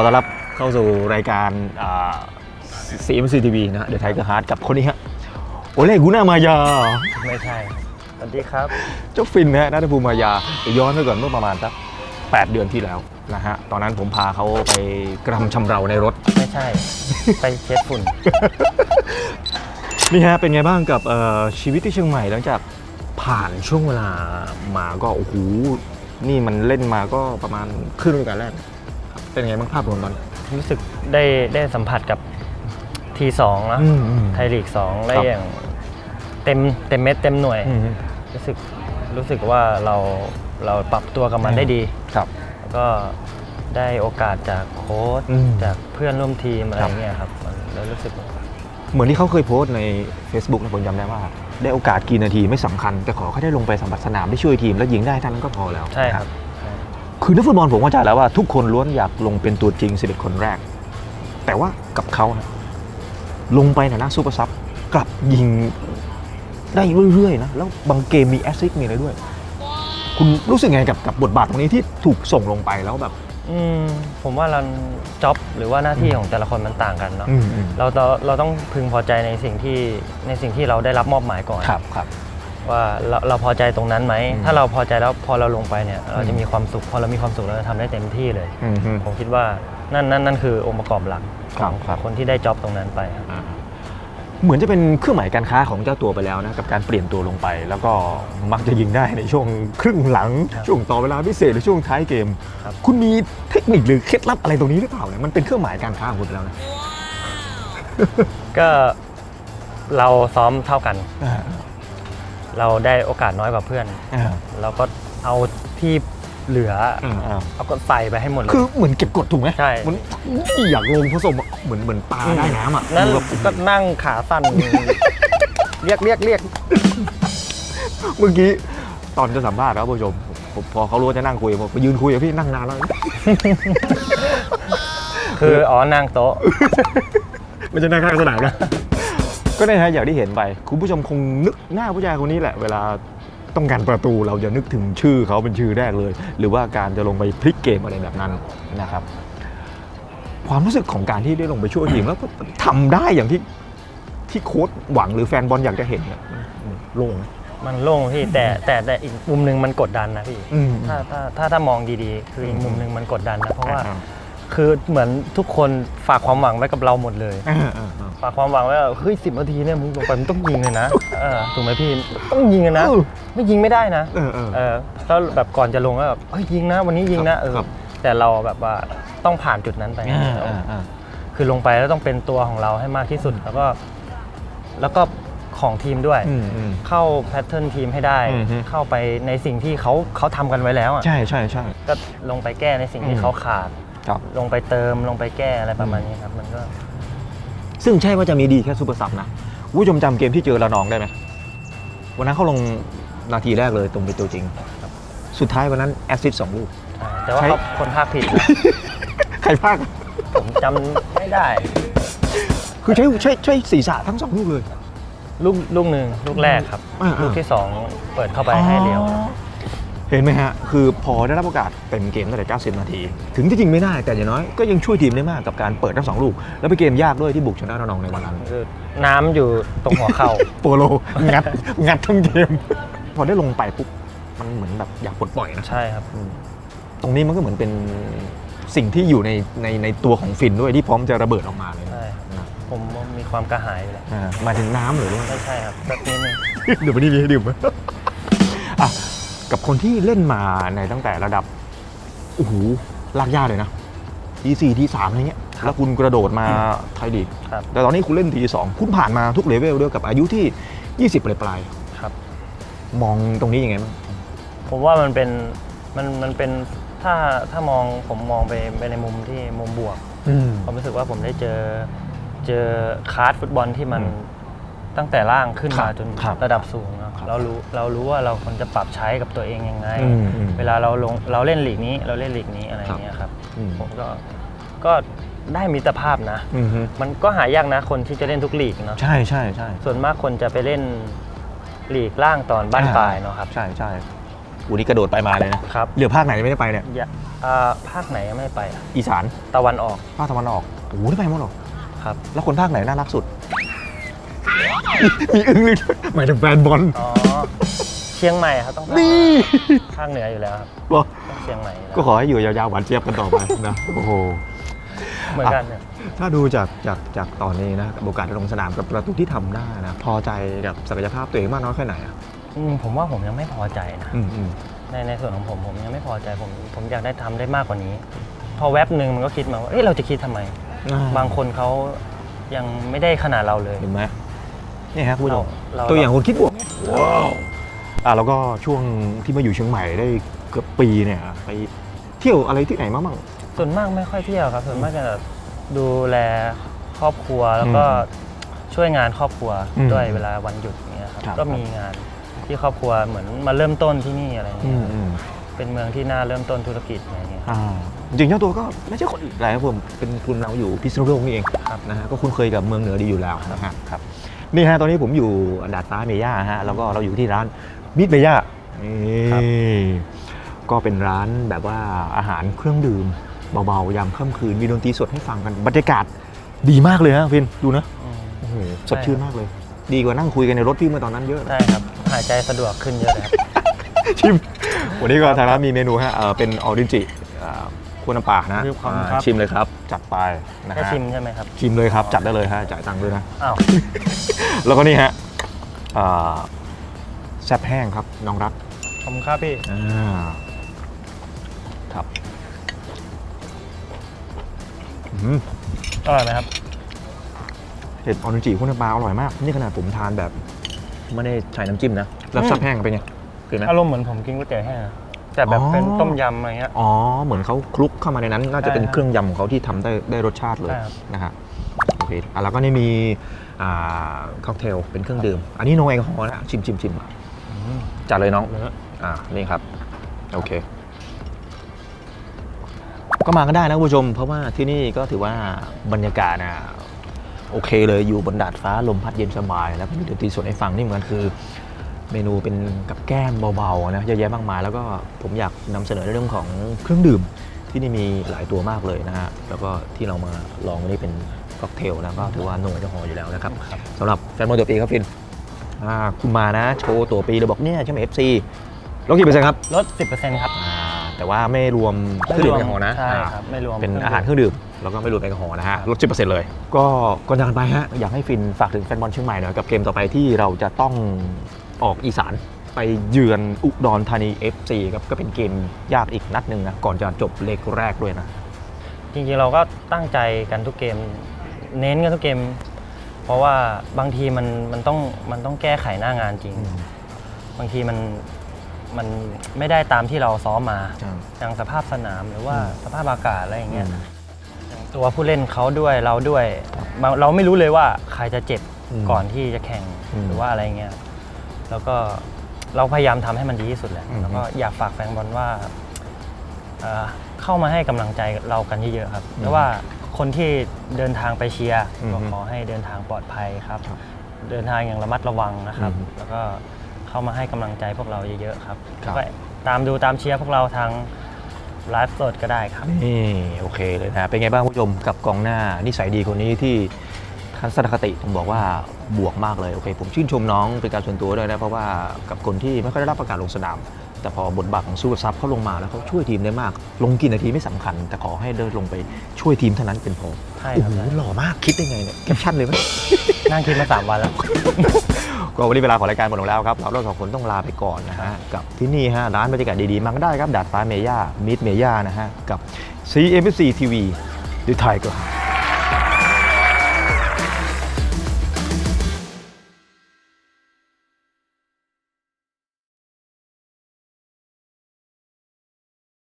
ขอต้อนรับเข้าสู่รายการอ่า CMC TV นะเดี๋ยวไทยก็ฮาร์ดกับคนนี้ฮะโอเล่กุน่ามายา ไม่ใช่ครับสวัสดีครับ เจ้าฟินนะฮะนัทภูมิมายาเดี๋ยวย้อนไปก่อนเมื่อประมาณสัก8เดือนที่แล้วนะฮะ ตอนนั้นผมพาเขาไปกระทำชำเราในรถ ไม่ใช่ ไปเช็ดฝุ่น นี่ฮะ เป็นไงบ้างกับเอ่อชีวิตที่เชียงใหม่หลังจากผ่านช่วงเวลามาก็โอ้โห นี่มันเล่นมาก็ประมาณครึ่งฤดูกาลแรกครับ เป็นไงบ้างภาพรวมตอนนี้ รู้สึกได้ได้สัมผัสกับทีสองนะอืมอืม ไทยลีกสองได้ครับอย่างเต็มเต็มเม็ดเต็มหน่วยอืมรู้สึกรู้สึกว่าเราเราปรับตัวกับมันอืมได้ดี ครับ แล้วก็ได้โอกาสจากโค้ชอืมจากเพื่อนร่วมทีมอะไรครับ เงี้ยครับมันแล้วรู้สึกเหมือนที่เขาเคยโพสต์ใน Facebook นะผมจำได้ว่า ได้โอกาสกี่นาทีไม่สำคัญ แต่ขอแค่ได้ลงไปสัมผัสสนามได้ช่วยทีม แล้วยิงได้เท่านั้นก็พอแล้วใช่ครับใช่ คือนักฟุตบอลผมเข้าใจแล้วว่าทุกคนล้วนอยากลงเป็นตัวจริง 11 คนแรก แต่ว่ากับเขานะลงไปในหน้าซูเปอร์ซับกลับยิงได้เรื่อยๆนะ แล้วบางเกมมีแอสซิสต์มีอะไรด้วย คุณรู้สึกไงกับกับบทบาทตรงนี้ที่ถูกส่งลงไปแล้วแบบ อืมผมว่าเราจ็อบหรือว่าหน้าที่ของแต่ละคนมันต่างกันเนาะอืมอืม เราเราเราต้องพึงพอใจในสิ่งที่ในสิ่งที่เราได้รับมอบหมายก่อน ครับครับ ว่าเราเราพอใจตรงนั้นไหมอืมถ้าเราพอใจแล้วพอเราลงไปเนี่ย เราอืจะมมีความสุข พอเรามีความสุขเราจะทำได้เต็มที่เลย อืมอืมผมคิดว่านั่นนั่นนั่นคือองค์ประกอบหลักขครัอบงครับ คนที่ได้จ็อบตรงนั้นไปครับอ่าเหมือนจะเป็นเครื่องหมายการค้าของเจ้าตัวไปแล้วนะกับการเปลี่ยนตัวลงไป แล้วก็มักจะยิงได้ในช่วงครึ่งหลัง ครับช่วงต่อเวลาพิเศษหรือช่วงท้ายเกม ครับ คุณมีเทคนิคหรือเคล็ดลับอะไรตรงนี้หรือเปล่าเนี่ยมันเป็นเครื่องหมายการค้าของคุณไปแล้วนะก็เราซ้อมเท่ากัน อ่า เราได้โอกาสน้อยกว่าเพื่อน อ่าเราก็เอาที่เหลืออ่าอ่าเอาก็ใส่ไปให้หมดเลย คือเหมือนเก็บกดถูกไหมใช่มันอยากลงผสมอะเหมือนเหมือนปลาได้น้ำอะนั่นคือแบบก็นั่งขาสั่น เรียกเรียกเรียกเมื่อกี้ ตอนจะสัมภาษณ์แล้วผู้ชมผมพอเขารู้ว่าจะนั่งคุยผมไปยืนคุยกับพี่นั่งนานแล้ว คืออ๋อนั่งโต๊ะ ไม่ใช่หน้าข้างสนามนะ ก็ได้ฮะอย่างที่เห็นไป คุณผู้ชมคงนึกหน้าผู้ชายคนนี้แหละ เวลาต้องการประตูเราจะนึกถึงชื่อเขาเป็นชื่อแรกเลย หรือว่าการจะลงไปพลิกเกมอะไรแบบนั้นนะครับ ความรู้สึกของการที่ได้ลงไปช่วยทีมแล้วก็ทำได้อย่างที่ที่โค้ชหวังหรือแฟนบอลอยากจะเห็นเนี่ยมันโล่งไหม มันโล่งพี่แต่แต่แต่อีกมุมหนึ่งมันกดดันนะพี่อืมถ้าถ้าถ้าถ้ามองดีๆ คืออีกมุมหนึ่งมันกดดันนะเพราะว่า อ่ คือเหมือนทุกคนฝากความหวังไว้กับเราหมดเลย อ่าอ่าอ่า ฝากความหวังไว้ว่าเฮ้ยสิบนาทีเนี่ยมึงลงไปมึงต้องยิงเลยนะเออถูกไหมพี่ต้องยิงเลยนะ เออไม่ยิงไม่ได้นะเออเออเออแล้วแบบก่อนจะลงก็แบบเฮ้ยยิงนะ วันนี้ยิงนะเออครับ แต่เราแบบว่าต้องผ่านจุดนั้นไปอ่าอ่าอ่า คือลงไปแล้วต้องเป็นตัวของเราให้มากที่สุดแล้วก็ แล้วก็ของทีมด้วย อืมอืมเข้าแพทเทิร์นทีมให้ได้ อืมฮึ เข้าไปในสิ่งที่เขาเขาทำกันไว้แล้วอะใช่ใช่ใช่ ก็ลงไปแก้ในสิ่งอืที่มเขาขาด ครับ ลงไปเติมลงไปแก้อะไรประมาณนี้ครับ มันก็ซึ่งใช่ว่าจะมีดีแค่ซูเปอร์ซับนะคุณผู้ชมจำเกมที่เจอระนองได้ไหมวันนั้นเขาลงนาทีแรกเลยตรงเป็นตัวจริง สุดท้ายวันนั้นแอสซิสสองลูกใช่แต่ว่าใช้ เขาคนภาคผิดนะ ใครพลาดผมจำไม่ได้ คือใช้ใช้ใช้ศีรษะทั้งสองลูกเลย ลูกลูกหนึ่งลูกแรกครับ อ่าๆลูกที่สองเปิดเข้าไปให้เดียว อ๋อ เห็นไหมฮะ คือพอได้รับโอกาสเต็มเกมตั้งแต่ 90 นาที ถึงที่จริงไม่ได้แต่อย่างน้อยก็ยังช่วยทีมได้มากกับการเปิดทั้งสองลูก แล้วเป็นเกมยากด้วยที่บุกชนะระนองในวันนั้นคือน้ำอยู่ตรงหัวเข่า โปโลงัดงัดทั้งเกม พอได้ลงไปปุ๊บมันเหมือนแบบอยากปลดปล่อยนะ ใช่ครับอืมตรงนี้มันก็เหมือนเป็นสิ่งที่อยู่ในในในตัวของฟินด้วยที่พร้อมจะระเบิดออกมาเลยนะใช่ครับนะผมมีความกระหายอยู่แล้วอ่ามาถึงน้ำหรือว่า ไม่ใช่ครับสักนิดนึง เดี๋ยววันนี้มีให้ดื่มอะ กับคนที่เล่นมาในตั้งแต่ระดับโอ้โหลากยากเลยนะทีสี่ทีสามอะไรเงี้ยแล้วคุณกระโดดมาไทยลีกครับแต่ตอนนี้คุณเล่นทีสองคุณผ่านมาทุกเลเวลด้วยกับอายุที่ 20 ปลายปลายครับๆมองตรงนี้ยังไงบ้างผมว่ามันเป็นมันมันเป็นถ้าถ้ามองผมมองไปไปในมุมที่มุมบวกอืมผมรู้สึกว่าผมได้เจอเจอคลาสฟุตบอลที่มันอืม ตั้งแต่ล่างขึ้นครัมาบจนครับระดับสูงเนอะครับเรารู้เรารู้ว่าเราควรจะปรับใช้กับตัวเองยังไง อืมอืมเวลาเราลงเราเล่นลีกนี้เราเล่นลีกนี้อะไรครับเงี้ยครับอืม ผมก็ก็ได้มิตรภาพนะ อืมฮึมันก็หายากนะคนที่จะเล่นทุกลีกเนาะใช่ใช่ใช่ส่วนมากคนจะไปเล่นลีกล่างตอนบ้านปลายเนาะครับใช่ใช่อูนี่กระโดดไปมาเลยนะครับเหลือภาคไหนไม่ได้ไปเนี่ยอย่าอ่าภาคไหนยังไม่ไปอะอีสานตะวันออกภาคตะวันออกโอ้โหได้ไปหมดเหรอครับ แล้วคนภาคไหนน่ารักสุด มีอึ้งเลยหมายถึงแฟนบอลอ๋อเชียงใหม่ครับต้องภาคนี่ ภาคเหนืออยู่แล้วครับบอกต้องเชียงใหม่อยู่แล้วก็ขอให้อยู่ยาวๆหวานเจี๊ยบกันต่อไปนะโอ้โห เหมือนกันเนี่ยถ้าดูจากจากจากตอนนี้นะกับโอกาสลงสนามกับประตูที่ทำได้นะพอใจกับศักยภาพตัวเองมากน้อยแค่ไหนอะอืมผมว่าผมยังไม่พอใจนะ อืมอืมในในส่วนของผมผมยังไม่พอใจผมผมอยากได้ทำได้มากกว่านี้ พอแว็บหนึ่งมันก็คิดมาว่าเอ้ยเราจะคิดทำไมบางคนเขายังไม่ได้ขนาดเราเลย เห็นไหม นี่ฮะคุณผู้ชมเราตัวอย่างคนคิดบวกว้าวอะแล้วก็ช่วงที่มาอยู่เชียงใหม่ได้เกือบปีเนี่ยไปเที่ยวอะไรที่ไหนมาบ้าง ส่วนมากไม่ค่อยเที่ยวครับ ส่วนมากจะดูแลครอบครัวแล้วก็อืช่วยงานครอบครัวอืมด้วยเวลาวันหยุดอย่างเงี้ยครับครับก็มีงานที่ครอบครัวเหมือนมาเริ่มต้นที่นี่อะไรอืเงี้ยมอืมเป็นเมืองที่น่าเริ่มต้นธุรกิจอะไรเงี้ยอ่าจริงๆเจ้าตัวก็ไม่ใช่คนอื่นอะไรครับผมเป็นคุณเราอยู่พิษณุโลกนี่เองครับนะฮะก็คุ้นเคยกับเมืองเหนือดีอยู่แล้วนะฮะครับ นี่ฮะตอนนี้ผมอยู่ดาดฟ้าเมย่าฮะแล้วก็เราอยู่ที่ร้านมิตรเมย่านี่ก็เป็นร้านแบบว่าอาหารเครื่องดื่มเบาๆยามค่ำคืนมีดนตรีสดให้ฟังกันบรรยากาศดีมากเลยฮะฟินดูนะอืมโอ้โหสดชื่นมากเลย ดีกว่านั่งคุยกันในรถพี่เมื่อตอนนั้นเยอะนะใช่ครับหายใจสะดวกขึ้นเยอะเลยครับชิมวันนี้ก็ทางร้านมีเมนูฮะเอ่อเป็นออรินจิคั่ วน้ำปลานะขอบคุณครับอ่าชิมเลยครับ จัดไปนะแค่ฮะชิมใช่ไหมครับ ชิมเลยครับ จัดได้เลยฮะจ่ายตังค์ด้วยนะ อ้าว แล้วก็นี่ฮะอ่าแซ่บแห้งครับน้องรักขอบคุณครับพี่ อ่าครับอืมอร่อยไหมครับ เห็ดออรินจิคั่วน้ำปลาอร่อยมาก นี่ขนาดผมทานแบบ ไม่ได้ใช้น้ำจิ้มนะแล้วอืมแซ่บแห้งเป็นไงคือไหม อารมณ์เหมือนผมกินก๋วยเตี๋ยวแห้งอะ แต่แบบอ๋อเป็นต้มยำอะไรเงี้ย อ๋อ เหมือนเขาคลุกเข้ามาในนั้น น่าจะเป็นใช่ครับเครื่องยำของเขาที่ทำได้ได้รสชาติเลยใช่ครับนะฮะโอเคอะแล้วก็นี่มีอ่าค็อกเทลเป็นเครื่องดื่ม อันนี้โนแอลกอฮอล์นะชิมชิมชิมจัดเลยน้องเนื้ออ่านี่ครับ โอเค ก็มากันได้นะคุณผู้ชม เพราะว่าที่นี่ก็ถือว่าบรรยากาศนะโอเคเลยอยู่บนดาดฟ้าลมพัดเย็นสบาย แล้วก็มีดนตรีสดให้ฟังนี่เหมือนกันคือ เมนูเป็นกับแก้มเบาๆนะเยอะแยะมากมาย แล้วก็ผมอยากนำเสนอในเรื่องของเครื่องดื่มที่นี่มีหลายตัวมากเลยนะฮะแล้วก็ที่เรามาลองวันนี้เป็นค็อกเทลนะก็ถือว่าโนแอลกอฮอล์อยู่แล้วนะครับสำหรับแฟนบอลตัวปีครับฟินอ่าคุณมานะโชว์ตัวปีเลยบอกเนี่ยใช่ไหมเอฟซีลดกี่เปอร์เซ็นต์ครับลด10%ครับอ่าแต่ว่าไม่รวมเครื่องดื่มแอลกอฮอล์นะใช่อ่าครับไม่รวมเป็นอาหารเครื่องดื่มแล้วก็ไม่รวมแอลกอฮอล์นะฮะลด10%เลย ก็ก่อนจากกันไปฮะอยากให้ฟินฝากถึงแฟนบอลเชียงใหม่หน่อยกับเกมต่อไปที่เราจะต้อง ออกอีสานไปเยือนอุดรธานี FC ครับก็เป็นเกมยากอีกนัดหนึ่งนะก่อนจะจบเลกแรกด้วยนะ จริงๆเราก็ตั้งใจกันทุกเกม เน้นกันทุกเกม เพราะว่าบางทีมันมันต้องมันต้องแก้ไขหน้างานจริง บางทีมันมันไม่ได้ตามที่เราซ้อมมาอย่างสภาพสนามหรือว่าอืมสภาพอากาศอะไรอย่างเงี้ยอย่างตัวผู้เล่นเขาด้วยเราด้วยบางเราไม่รู้เลยว่าใครจะเจ็บอืมก่อนที่จะแข่งอืมหรือว่าอะไรเงี้ย แล้วก็เราพยายามทำให้มันดีที่สุดแหละอืมแล้วก็อยากฝากแฟนบอลว่าเอ่อเข้ามาให้กำลังใจเรากันเยอะๆครับเพราะว่าคนที่เดินทางไปเชียร์อืมก็ขอให้เดินทางปลอดภัยครับครับ เดินทางอย่างระมัดระวังนะครับอืมแล้วก็เข้ามาให้กำลังใจพวกเราเยอะๆครับครับก็ตามดูตามเชียร์พวกเราทางไลฟ์สดก็ได้ครับนี่โอเคเลยนะเป็นไงบ้างคุณผู้ชมกับกองหน้านิสัยดีคนนี้ที่ ทัศนคติผมบอกว่าบวกมากเลยโอเค ผมชื่นชมน้องเป็นการส่วนตัวด้วยนะ เพราะว่ากับคนที่ไม่ค่อยได้รับประกาศลงสนาม แต่พอบทบาทของซูเปอร์ซับเขาลงมาแล้วเขาช่วยทีมได้มาก ลงกี่นาทีไม่สำคัญ แต่ขอให้เดินลงไปช่วยทีมเท่านั้นเป็นพอใช่โอ้ครัโหบหล่อมากคิดได้ไงเนี่ยแคปชั่นเลยไหมนั่งคิดมาสามวันแล้วก็วันนี้เวลาของรายการหมดลงแล้วครับเราเราสองคนต้องลาไปก่อนนะฮะกับที่นี่ฮะร้านบรรยากาศดีๆมาก็ได้ครับดาดฟ้าเมย่ามิดเมย่านะฮะกับ CMC TV ดูไทยก็